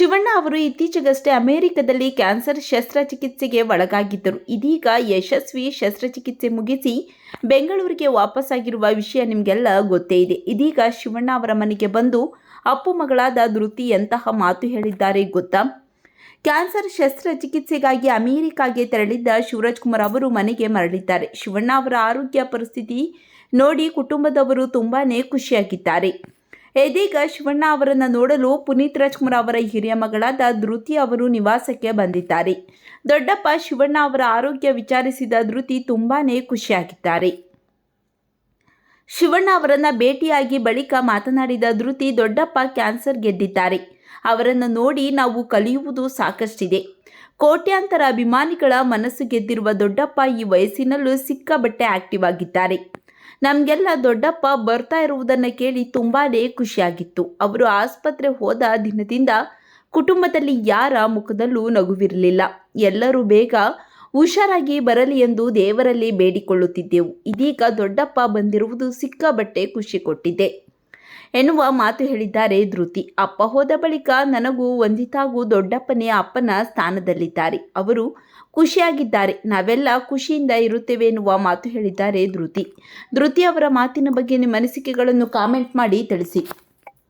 ಶಿವಣ್ಣ ಅವರು ಇತ್ತೀಚೆಗಷ್ಟೇ ಅಮೆರಿಕದಲ್ಲಿ ಕ್ಯಾನ್ಸರ್ ಶಸ್ತ್ರಚಿಕಿತ್ಸೆಗೆ ಒಳಗಾಗಿದ್ದರು. ಇದೀಗ ಯಶಸ್ವಿ ಶಸ್ತ್ರಚಿಕಿತ್ಸೆ ಮುಗಿಸಿ ಬೆಂಗಳೂರಿಗೆ ವಾಪಸ್ಸಾಗಿರುವ ವಿಷಯ ನಿಮಗೆಲ್ಲ ಗೊತ್ತೇ ಇದೆ. ಇದೀಗ ಶಿವಣ್ಣ ಅವರ ಮನೆಗೆ ಬಂದು ಅಪ್ಪು ಮಗಳಾದ ಧೃತಿ ಎಂತಹ ಮಾತು ಹೇಳಿದ್ದಾರೆ ಗೊತ್ತಾ? ಕ್ಯಾನ್ಸರ್ ಶಸ್ತ್ರಚಿಕಿತ್ಸೆಗಾಗಿ ಅಮೆರಿಕಾಗೆ ತೆರಳಿದ್ದ ಶಿವರಾಜ್ ಕುಮಾರ್ ಅವರು ಮನೆಗೆ ಮರಳಿದ್ದಾರೆ. ಶಿವಣ್ಣ ಅವರ ಆರೋಗ್ಯ ಪರಿಸ್ಥಿತಿ ನೋಡಿ ಕುಟುಂಬದವರು ತುಂಬಾ ಖುಷಿಯಾಗಿದ್ದಾರೆ. ಇದೀಗ ಶಿವಣ್ಣ ಅವರನ್ನು ನೋಡಲು ಪುನೀತ್ ರಾಜ್ಕುಮಾರ್ ಅವರ ಹಿರಿಯ ಮಗಳಾದ ಧೃತಿ ಅವರು ನಿವಾಸಕ್ಕೆ ಬಂದಿದ್ದಾರೆ. ದೊಡ್ಡಪ್ಪ ಶಿವಣ್ಣ ಅವರ ಆರೋಗ್ಯ ವಿಚಾರಿಸಿದ ಧೃತಿ ತುಂಬಾನೇ ಖುಷಿಯಾಗಿದ್ದಾರೆ. ಶಿವಣ್ಣ ಅವರನ್ನು ಭೇಟಿಯಾಗಿ ಬಳಿಕ ಮಾತನಾಡಿದ ಧೃತಿ, ದೊಡ್ಡಪ್ಪ ಕ್ಯಾನ್ಸರ್ ಗೆದ್ದಿದ್ದಾರೆ. ಅವರನ್ನು ನೋಡಿ ನಾವು ಕಲಿಯುವುದು ಸಾಕಷ್ಟಿದೆ. ಕೋಟ್ಯಾಂತರ ಅಭಿಮಾನಿಗಳ ಮನಸ್ಸು ಗೆದ್ದಿರುವ ದೊಡ್ಡಪ್ಪ ಈ ವಯಸ್ಸಿನಲ್ಲೂ ಸಿಕ್ಕಾಬಟ್ಟೆ ಆಕ್ಟಿವ್ ಆಗಿದ್ದಾರೆ. ನಮಗೆಲ್ಲ ದೊಡ್ಡಪ್ಪ ಬರ್ತಾ ಇರುವುದನ್ನು ಕೇಳಿ ತುಂಬಾನೇ ಖುಷಿಯಾಗಿತ್ತು. ಅವರು ಆಸ್ಪತ್ರೆ ಹೋದ ದಿನದಿಂದ ಕುಟುಂಬದಲ್ಲಿ ಯಾರ ಮುಖದಲ್ಲೂ ನಗುವಿರಲಿಲ್ಲ. ಎಲ್ಲರೂ ಬೇಗ ಹುಷಾರಾಗಿ ಬರಲಿ ಎಂದು ದೇವರಲ್ಲಿ ಬೇಡಿಕೊಳ್ಳುತ್ತಿದ್ದೆವು. ಇದೀಗ ದೊಡ್ಡಪ್ಪ ಬಂದಿರುವುದು ಸಿಕ್ಕಾಬಟ್ಟೆ ಖುಷಿ ಕೊಟ್ಟಿದೆ. ಎನ್ನುವ ಮಾತು ಹೇಳಿದ್ದಾರೆ ಧೃತಿ. ಅಪ್ಪ ಹೋದ ಬಳಿಕ ನನಗೂ ವಂದಿತಾಗೂ ದೊಡ್ಡಪ್ಪನೇ ಅಪ್ಪನ ಸ್ಥಾನದಲ್ಲಿದ್ದಾರೆ. ಅವರು ಖುಷಿಯಾಗಿದ್ದಾರೆ. ನಾವೆಲ್ಲ ಖುಷಿಯಿಂದ ಇರುತ್ತೇವೆ ಎನ್ನುವ ಮಾತು ಹೇಳಿದ್ದಾರೆ ಧೃತಿ. ಧೃತಿ ಅವರ ಮಾತಿನ ಬಗ್ಗೆ ನಿಮ್ಮ ಅನಿಸಿಕೆಗಳನ್ನು ಕಾಮೆಂಟ್ ಮಾಡಿ ತಿಳಿಸಿ.